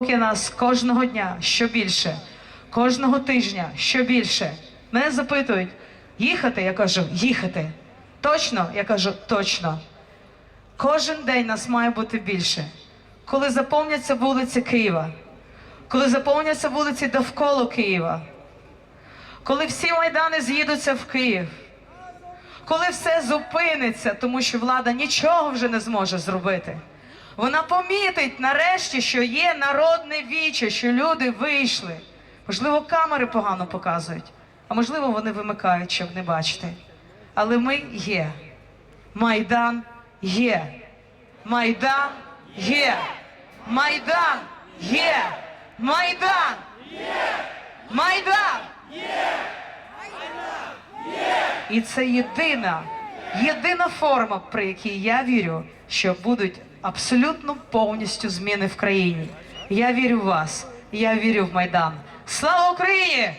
Нас кожного дня що більше, кожного тижня що більше. Мене запитують, їхати? Я кажу, їхати. Точно? Я кажу, точно. Кожен день нас має бути більше. Коли заповняться вулиці Києва, коли заповняться вулиці довкола Києва, коли всі майдани з'їдуться в Київ, коли все зупиниться, тому що влада нічого вже не зможе зробити. Вона помітить нарешті, що є народне віче, що люди вийшли. Можливо, камери погано показують, а можливо, вони вимикають, щоб не бачити. Але ми є. Майдан є. Майдан є. Майдан є. Майдан є. Майдан є. Майдан є. і це єдина, єдина форма, при якій я вірю, що будуть абсолютно повністю зміни в країні. Я вірю в вас, я вірю в Майдан. Слава Україні!